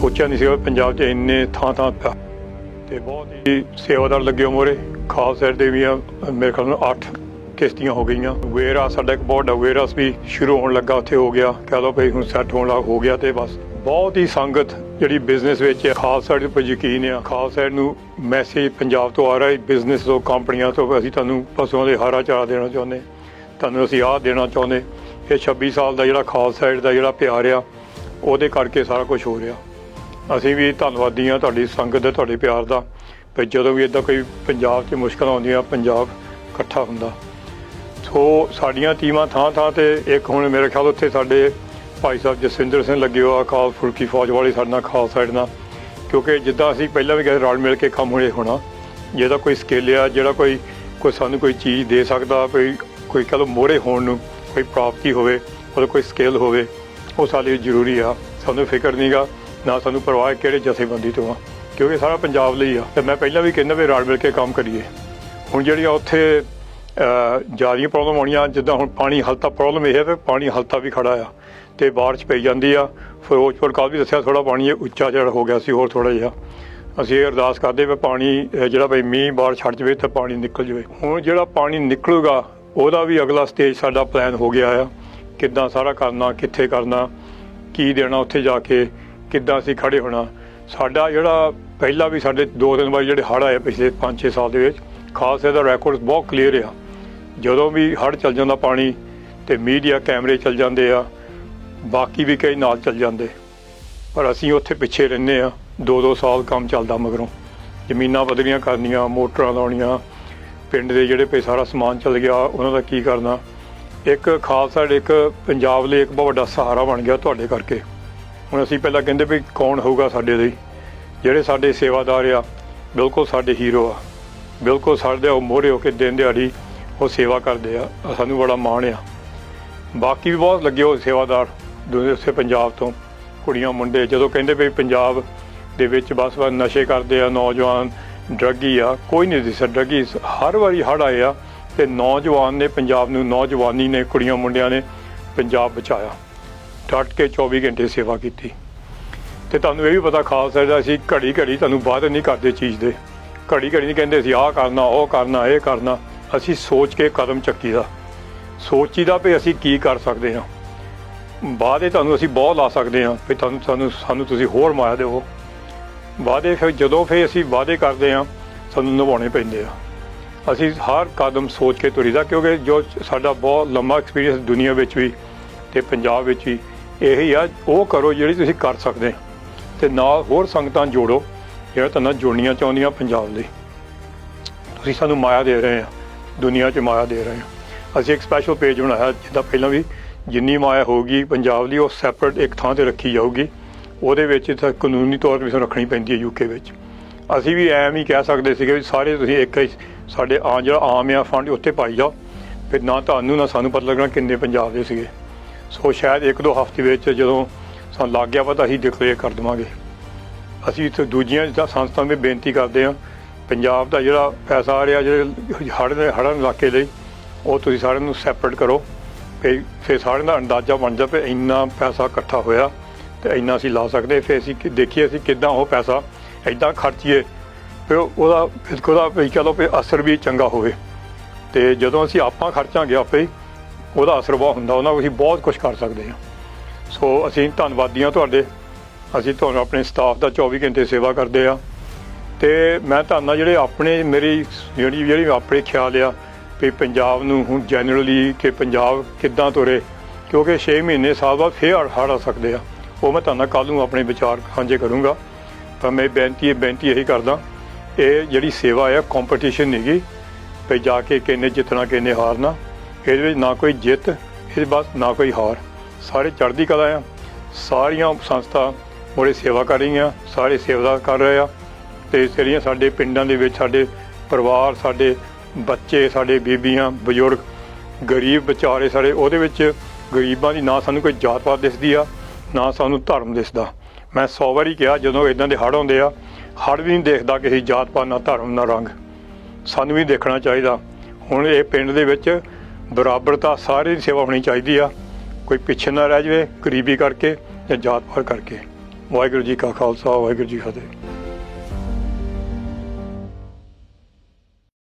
ਸੋਚਿਆ ਨਹੀਂ ਸੀਗਾ ਪੰਜਾਬ 'ਚ ਇੰਨੇ ਥਾਂ ਥਾਂ ਪਿਆ ਤੇ ਬਹੁਤ ਹੀ ਸੇਵਾਦਾਰ ਲੱਗੇ ਮੋਰੇ। ਖਾਸ ਸਾਈਡ ਦੇ ਵੀ ਆ ਮੇਰੇ ਖਿਆਲ ਨਾਲ 8 ਕਿਸ਼ਤੀਆਂ ਹੋ ਗਈਆਂ। ਵੇਰਾ ਸਾਡਾ ਇੱਕ ਬਹੁਤ ਵੇਰਸ ਵੀ ਸ਼ੁਰੂ ਹੋਣ ਲੱਗਾ ਉੱਥੇ ਹੋ ਗਿਆ। ਕਹ ਲਓ ਭਈ ਹੁਣ ਸੈੱਟ ਹੋਣ ਲੱਗ ਹੋ ਗਿਆ ਤੇ ਬਸ। ਬਹੁਤ ਹੀ ਸੰਗਤ ਜਿਹੜੀ ਬਿਜ਼ਨਸ ਵਿੱਚ ਹੈ, ਖਾਸ ਸਾਈਡ ਤੇ ਯਕੀਨ ਆ। ਖਾਸ ਸਾਈਡ ਨੂੰ ਮੈਸੇਜ ਪੰਜਾਬ ਤੋਂ ਆ ਰਿਹਾ ਹੈ ਬਿਜ਼ਨਸ ਤੋਂ ਕੰਪਨੀਆਂ ਤੋਂ ਅਸੀਂ ਤੁਹਾਨੂੰ ਪਸ਼ੂਆਂ ਦੇ ਹਾਰਾ ਚਾਰਾ ਦੇਣਾ ਚਾਹੁੰਦੇ। ਤੁਹਾਨੂੰ ਅਸੀਂ ਆਹ ਦੇਣਾ ਚਾਹੁੰਦੇ। ਇਹ 26 ਸਾਲ ਦਾ ਜਿਹੜਾ ਖਾਸ ਸਾਈਡ ਦਾ ਜਿਹੜਾ ਪਿਆਰ ਆ ਉਹਦੇ ਕਰਕੇ ਸਾਰਾ ਕੁਝ ਹੋ ਰਿਹਾ। ਅਸੀਂ ਵੀ ਧੰਨਵਾਦੀ ਹਾਂ ਤੁਹਾਡੀ ਸੰਗਤ ਦੇ, ਤੁਹਾਡੇ ਪਿਆਰ ਦਾ, ਵੀ ਜਦੋਂ ਵੀ ਇਦਾਂ ਕੋਈ ਪੰਜਾਬ 'ਚ ਮੁਸ਼ਕਲ ਆਉਂਦੀਆਂ ਪੰਜਾਬ ਇਕੱਠਾ ਹੁੰਦਾ। ਸੋ ਸਾਡੀਆਂ ਟੀਮਾਂ ਥਾਂ ਥਾਂ ਤੇ, ਇੱਕ ਹੁਣ ਮੇਰੇ ਖਿਆਲ ਉੱਥੇ ਸਾਡੇ ਭਾਈ ਸਾਹਿਬ ਜਸਵਿੰਦਰ ਸਿੰਘ ਲੱਗੇ ਹੋਆ ਖਾਲ ਫੁਲਕੀ ਫੌਜ ਵਾਲੇ ਸਾਡੇ ਨਾਲ, ਖਾਸ ਸਾਈਡ ਨਾਲ। ਕਿਉਂਕਿ ਜਿੱਦਾਂ ਅਸੀਂ ਪਹਿਲਾਂ ਵੀ ਕਹਿੰਦੇ ਰਲ ਮਿਲ ਕੇ ਕੰਮ ਹੋਏ ਹੋਣਾ ਜਿਹਦਾ ਕੋਈ ਸਕਿੱਲ ਆ, ਜਿਹੜਾ ਕੋਈ ਕੋਈ ਸਾਨੂੰ ਕੋਈ ਚੀਜ਼ ਦੇ ਸਕਦਾ, ਕੋਈ ਕੋਈ ਕਹ ਲਓ ਮੋਹਰੇ ਹੋਣ ਨੂੰ ਕੋਈ ਪ੍ਰਾਪਤੀ ਹੋਵੇ, ਉਹਦਾ ਕੋਈ ਸਕਿੱਲ ਹੋਵੇ, ਉਹ ਸਾਡੇ ਲਈ ਜ਼ਰੂਰੀ ਆ। ਸਾਨੂੰ ਫਿਕਰ ਨਹੀਂਗਾ ਨਾ ਸਾਨੂੰ ਪਰਵਾਹ ਕਿਹੜੇ ਜਥੇਬੰਦੀ ਤੋਂ ਆ, ਕਿਉਂਕਿ ਸਾਰਾ ਪੰਜਾਬ ਲਈ ਆ। ਤੇ ਮੈਂ ਪਹਿਲਾਂ ਵੀ ਕਹਿੰਦਾ ਵੀ ਰਲ ਮਿਲ ਕੇ ਕੰਮ ਕਰੀਏ। ਹੁਣ ਜਿਹੜੀਆਂ ਉੱਥੇ ਜਿਆਦੀਆਂ ਪ੍ਰੋਬਲਮ ਆਉਣੀਆਂ, ਜਿੱਦਾਂ ਹੁਣ ਪਾਣੀ ਹਲਤਾ ਪ੍ਰੋਬਲਮ ਇਹ ਹੈ ਕਿ ਪਾਣੀ ਹਲਤਾ ਵੀ ਖੜਾ ਆ। ਤੇ ਬਾਰਿਸ਼ ਪਈ ਜਾਂਦੀ ਆ। ਫਿਰੋਜ਼ਪੁਰ ਕੱਲ੍ਹ ਵੀ ਦੱਸਿਆ ਥੋੜਾ ਪਾਣੀ ਇਹ ਉੱਚਾ ਜਿਹੜਾ ਹੋ ਗਿਆ ਸੀ, ਹੋਰ ਥੋੜਾ ਜਿਹਾ। ਅਸੀਂ ਇਹ ਅਰਦਾਸ ਕਰਦੇ ਵੀ ਪਾਣੀ ਜਿਹੜਾ ਬਈ ਮੀਂਹ ਬਾਹਰ ਛੱਡ ਜਵੇ ਤਾਂ ਪਾਣੀ ਨਿਕਲ ਜਵੇ। ਹੁਣ ਜਿਹੜਾ ਪਾਣੀ ਨਿਕਲੂਗਾ, ਉਹਦਾ ਵੀ ਅਗਲਾ ਸਟੇਜ ਸਾਡਾ ਪਲਾਨ ਹੋ ਗਿਆ ਆ। ਕਿੱਦਾਂ ਸਾਰਾ ਕਰਨਾ, ਕਿੱਥੇ ਕਰਨਾ, ਕੀ ਦੇਣਾ ਉੱਥੇ ਜਾ ਕੇ। ਕਿੱਦਾਂ ਅਸੀਂ ਖੜੇ ਹੋਣਾ। ਸਾਡਾ ਜਿਹੜਾ ਪਹਿਲਾਂ ਵੀ ਸਾਡੇ ਦੋ ਦਿਨ ਬਾਅਦ ਜਿਹੜੇ ਹੜ੍ਹ ਆਏ ਪਿਛਲੇ 5-6 ਸਾਲ ਦੇ ਵਿੱਚ, ਖਾਸ ਇਹਦਾ ਰੈਕੋਰਡ ਬਹੁਤ ਕਲੀਅਰ ਆ ਜਦੋਂ ਵੀ ਹੜ੍ਹ ਚੱਲ ਜਾਂਦਾ ਪਾਣੀ ਤੇ ਮੀਡੀਆ ਕੈਮਰੇ ਚੱਲ ਜਾਂਦੇ ਆ, ਬਾਕੀ ਵੀ ਕਈ ਨਾਲ ਚੱਲ ਜਾਂਦੇ। ਪਰ ਅਸੀਂ ਉੱਥੇ ਪਿੱਛੇ ਰਹਿੰਦੇ ਆ ਦੋ ਦੋ ਸਾਲ ਕੰਮ ਚੱਲਦਾ ਮਗਰੋਂ। ਜ਼ਮੀਨਾਂ ਬਦਲੀਆਂ ਕਰਨੀਆਂ, ਮੋਟਰਾਂ ਲਾਉਣੀਆਂ, ਪਿੰਡ ਦੇ ਜਿਹੜੇ ਪੇ ਸਾਰਾ ਸਮਾਨ ਚੱਲ ਗਿਆ, ਉਹਨਾਂ ਦਾ ਕੀ ਕਰਨਾ। ਇੱਕ ਖਾਲਸਾ ਸਾਡੇ ਇੱਕ ਪੰਜਾਬ ਲਈ ਇੱਕ ਬਹੁਤ ਵੱਡਾ ਸਹਾਰਾ ਬਣ ਗਿਆ ਤੁਹਾਡੇ ਕਰਕੇ। ਹੁਣ ਅਸੀਂ ਪਹਿਲਾਂ ਕਹਿੰਦੇ ਵੀ ਕੌਣ ਹੋਊਗਾ ਸਾਡੇ ਲਈ? ਜਿਹੜੇ ਸਾਡੇ ਸੇਵਾਦਾਰ ਆ, ਬਿਲਕੁਲ ਸਾਡੇ ਹੀਰੋ ਆ। ਬਿਲਕੁਲ ਸਾਡੇ ਉਹ ਮੋਹਰੇ ਹੋ ਕੇ ਦਿਨ ਦਿਹਾੜੀ ਉਹ ਸੇਵਾ ਕਰਦੇ ਆ ਸਾਨੂੰ ਬੜਾ ਮਾਣ ਆ। ਬਾਕੀ ਵੀ ਬਹੁਤ ਲੱਗੇ ਹੋ ਸੇਵਾਦਾਰ ਦੂਜੇ ਉਸੇ ਪੰਜਾਬ ਤੋਂ, ਕੁੜੀਆਂ ਮੁੰਡੇ। ਜਦੋਂ ਕਹਿੰਦੇ ਵੀ ਪੰਜਾਬ ਦੇ ਵਿੱਚ ਬਸ ਬਸ ਨਸ਼ੇ ਕਰਦੇ ਆ, ਨੌਜਵਾਨ ਡਰੱਗੀ ਆ, ਕੋਈ ਨਹੀਂ ਦਿਸਦਾ ਡਰੱਗੀ ਹਰ ਵਾਰੀ ਹੜ ਆਏ ਆ ਤੇ ਨੌਜਵਾਨ ਨੇ, ਪੰਜਾਬ ਨੂੰ ਨੌਜਵਾਨੀ ਨੇ, ਕੁੜੀਆਂ ਮੁੰਡਿਆਂ ਨੇ ਪੰਜਾਬ ਬਚਾਇਆ। ਡਟ ਕੇ 24 ਘੰਟੇ ਸੇਵਾ ਕੀਤੀ। ਤੇ ਤੁਹਾਨੂੰ ਇਹ ਵੀ ਪਤਾ ਖਾਸ ਹੈ ਅਸੀਂ ਘੜੀ ਘੜੀ ਤੁਹਾਨੂੰ ਬਾਅਦ ਨਹੀਂ ਕਰਦੇ ਚੀਜ਼ ਦੇ। ਘੜੀ ਘੜੀ ਨਹੀਂ ਕਹਿੰਦੇ ਅਸੀਂ ਆਹ ਕਰਨਾ, ਉਹ ਕਰਨਾ, ਇਹ ਕਰਨਾ। ਅਸੀਂ ਸੋਚ ਕੇ ਕਦਮ ਚੱਕੀਦਾ। ਸੋਚੀਦਾ ਵੀ ਅਸੀਂ ਕੀ ਕਰ ਸਕਦੇ ਹਾਂ। ਵਾਅਦੇ ਤੁਹਾਨੂੰ ਅਸੀਂ ਬਹੁਤ ਲਾ ਸਕਦੇ ਹਾਂ ਵੀ ਤੁਹਾਨੂੰ, ਸਾਨੂੰ ਸਾਨੂੰ ਤੁਸੀਂ ਹੋਰ ਮਾਇਆ ਦਿਓ। ਵਾਅਦੇ ਫਿਰ ਜਦੋਂ ਫਿਰ ਅਸੀਂ ਵਾਅਦੇ ਕਰਦੇ ਹਾਂ, ਸਾਨੂੰ ਨਿਭਾਉਣੇ ਪੈਂਦੇ ਆ। ਅਸੀਂ ਹਰ ਕਦਮ ਸੋਚ ਕੇ ਤੁਰੀਦਾ ਕਿਉਂਕਿ ਜੋ ਸਾਡਾ ਬਹੁਤ ਲੰਮਾ ਐਕਸਪੀਰੀਅੰਸ ਦੁਨੀਆ ਵਿੱਚ ਵੀ ਤੇ ਪੰਜਾਬ ਵਿੱਚ ਵੀ ਇਹੀ ਆ, ਉਹ ਕਰੋ ਜਿਹੜੀ ਤੁਸੀਂ ਕਰ ਸਕਦੇ। ਤੇ ਨਾਲ ਹੋਰ ਸੰਗਤਾਂ ਜੋੜੋ, ਜਿਹੜਾ ਤੁਹਾਨੂੰ ਜੁੜਨੀਆਂ ਚਾਹੁੰਦੀਆਂ ਪੰਜਾਬ ਲਈ। ਤੁਸੀਂ ਸਾਨੂੰ ਮਾਇਆ ਦੇ ਰਹੇ ਆ, ਦੁਨੀਆ 'ਚ ਮਾਇਆ ਦੇ ਰਹੇ ਆ। ਅਸੀਂ ਇੱਕ ਸਪੈਸ਼ਲ ਪੇਜ ਬਣਾਇਆ, ਜਿੱਦਾਂ ਪਹਿਲਾਂ ਵੀ ਜਿੰਨੀ ਮਾਇਆ ਹੋਊਗੀ ਪੰਜਾਬ ਦੀ ਉਹ ਸੈਪਰੇਟ ਇੱਕ ਥਾਂ ਤੇ ਰੱਖੀ ਜਾਊਗੀ। ਉਹਦੇ ਵਿੱਚ ਤਾਂ ਕਾਨੂੰਨੀ ਤੌਰ ਤੇ ਵੀ ਸਾਨੂੰ ਰੱਖਣੀ ਪੈਂਦੀ ਹੈ ਯੂਕੇ ਵਿੱਚ। ਅਸੀਂ ਵੀ ਐਵੇਂ ਹੀ ਕਹਿ ਸਕਦੇ ਸੀਗੇ ਵੀ ਸਾਰੇ ਤੁਸੀਂ ਇੱਕ ਹੀ ਸਾਡੇ ਆ ਜਿਹੜਾ ਆਮ ਆ ਫੰਡ ਉੱਥੇ ਪਾਈ ਜਾਓ। ਫਿਰ ਨਾ ਤੁਹਾਨੂੰ ਨਾ ਸਾਨੂੰ ਪਤਾ ਲੱਗਣਾ ਕਿੰਨੇ ਪੰਜਾਬ ਦੇ ਸੀਗੇ। ਸੋ ਸ਼ਾਇਦ ਇੱਕ ਦੋ ਹਫ਼ਤੇ ਵਿੱਚ ਜਦੋਂ ਸਾਨੂੰ ਲੱਗ ਗਿਆ ਪਤਾ ਅਸੀਂ ਡਿਕਲੇਅਰ ਕਰ ਦੇਵਾਂਗੇ। ਅਸੀਂ ਇੱਥੇ ਦੂਜੀਆਂ ਸੰਸਥਾਵਾਂ ਵੀ ਬੇਨਤੀ ਕਰਦੇ ਹਾਂ, ਪੰਜਾਬ ਦਾ ਜਿਹੜਾ ਪੈਸਾ ਆ ਰਿਹਾ, ਜਿਹੜੇ ਹੜ੍ਹ ਦੇ ਹੜ੍ਹਾਂ ਇਲਾਕੇ ਲਈ, ਉਹ ਤੁਸੀਂ ਸਾਰਿਆਂ ਨੂੰ ਸੈਪਰੇਟ ਕਰੋ। ਫਿਰ ਫਿਰ ਸਾਰਿਆਂ ਦਾ ਅੰਦਾਜ਼ਾ ਬਣ ਜਾ ਵੀ ਇੰਨਾ ਪੈਸਾ ਇਕੱਠਾ ਹੋਇਆ ਤੇ ਇੰਨਾ ਅਸੀਂ ਲਾ ਸਕਦੇ ਫਿਰ ਅਸੀਂ ਕਿ- ਦੇਖੀਏ ਅਸੀਂ ਕਿੱਦਾਂ ਉਹ ਪੈਸਾ ਐਦਾਂ ਖਰਚੀਏ। ਫਿਰ ਉਹਦਾ ਫਿਰ ਉਹਦਾ ਵੀ ਚਲੋ ਵੀ ਅਸਰ ਵੀ ਚੰਗਾ ਹੋਵੇ। ਤੇ ਜਦੋਂ ਅਸੀਂ ਆਪਾਂ ਖਰਚਾਂਗੇ ਆਪੇ ਉਹਦਾ ਅਸਰ ਬਹੁਤ ਹੁੰਦਾ, ਉਹਨਾਂ ਨੂੰ ਅਸੀਂ ਬਹੁਤ ਕੁਝ ਕਰ ਸਕਦੇ ਹਾਂ। ਸੋ ਅਸੀਂ ਧੰਨਵਾਦੀ ਹਾਂ ਤੁਹਾਡੇ। ਅਸੀਂ ਤੁਹਾਨੂੰ ਆਪਣੇ ਸਟਾਫ ਦਾ 24 ਘੰਟੇ ਸੇਵਾ ਕਰਦੇ ਆ ਤੇ ਮੈਂ ਤੁਹਾਨੂੰ ਜਿਹੜੇ ਆਪਣੇ, ਮੇਰੀ ਜਿਹੜੀ ਜਿਹੜੀ ਆਪਣੇ ਖਿਆਲ ਆ ਵੀ ਪੰਜਾਬ ਨੂੰ ਹੁਣ ਜਨਰਲੀ ਕਿ ਪੰਜਾਬ ਕਿੱਦਾਂ ਤੁਰੇ, ਕਿਉਂਕਿ 6 ਮਹੀਨੇ ਸਾਲ ਬਾਅਦ ਫੇਰ ਹੜ੍ਹ ਆ ਸਕਦੇ ਆ। ਉਹ ਮੈਂ ਤੁਹਾਨੂੰ ਕੱਲ ਨੂੰ ਆਪਣੇ ਵਿਚਾਰ ਸਾਂਝੇ ਕਰੂੰਗਾ। ਤਾਂ ਮੈਂ ਬੇਨਤੀ ਇਹ ਬੇਨਤੀ ਇਹੀ ਕਰਦਾ, ਇਹ ਜਿਹੜੀ ਸੇਵਾ ਆ ਕੰਪੀਟੀਸ਼ਨ ਨਹੀਂਗੀ ਵੀ ਜਾ ਕੇ ਕਿੰਨੇ ਜਿੱਤਣਾ, ਕਿੰਨੇ ਹਾਰਨਾ। ਇਹਦੇ ਵਿੱਚ ਨਾ ਕੋਈ ਜਿੱਤ, ਇਹਦੇ ਬਾਅਦ ਨਾ ਕੋਈ ਹਾਰ। ਸਾਰੇ ਚੜ੍ਹਦੀ ਕਲਾ ਆ। ਸਾਰੀਆਂ ਸੰਸਥਾ ਬੜੇ ਸੇਵਾ ਕਰ ਰਹੀਆਂ, ਸਾਰੇ ਸੇਵਾ ਕਰ ਰਹੇ ਆ। ਤੇ ਜਿਹੜੀਆਂ ਸਾਡੇ ਪਿੰਡਾਂ ਦੇ ਵਿੱਚ ਸਾਡੇ ਪਰਿਵਾਰ, ਸਾਡੇ ਬੱਚੇ, ਸਾਡੇ ਬੀਬੀਆਂ, ਬਜ਼ੁਰਗ, ਗਰੀਬ ਵਿਚਾਰੇ ਸਾਰੇ, ਉਹਦੇ ਵਿੱਚ ਗਰੀਬਾਂ ਦੀ ਨਾ ਸਾਨੂੰ ਕੋਈ ਜਾਤ ਪਾਤ ਦਿਸਦੀ ਆ, ਨਾ ਸਾਨੂੰ ਧਰਮ ਦਿਸਦਾ। ਮੈਂ 100 ਵਾਰੀ ਕਿਹਾ, ਜਦੋਂ ਇਦਾਂ ਦੇ ਹੜ੍ਹ ਆਉਂਦੇ ਆ, ਹੜ੍ਹ ਵੀ ਨਹੀਂ ਦੇਖਦਾ ਕਿਸੇ ਜਾਤ ਪਾਤ ਨਾ ਧਰਮ ਨਾ ਰੰਗ। ਸਾਨੂੰ ਵੀ ਦੇਖਣਾ ਚਾਹੀਦਾ। ਹੁਣ ਇਹ ਪਿੰਡ ਦੇ ਵਿੱਚ ਬਰਾਬਰਤਾ ਸਾਰੇ ਦੀ ਸੇਵਾ ਹੋਣੀ ਚਾਹੀਦੀ ਆ। ਕੋਈ ਪਿੱਛੇ ਨਾ ਰਹਿ ਜਾਵੇ, ਗਰੀਬੀ ਕਰਕੇ ਜਾਂ ਜਾਤ ਪਾਤ ਕਰਕੇ। ਵਾਹਿਗੁਰੂ ਜੀ ਕਾ ਖਾਲਸਾ, ਵਾਹਿਗੁਰੂ ਜੀ ਫਤਿਹ।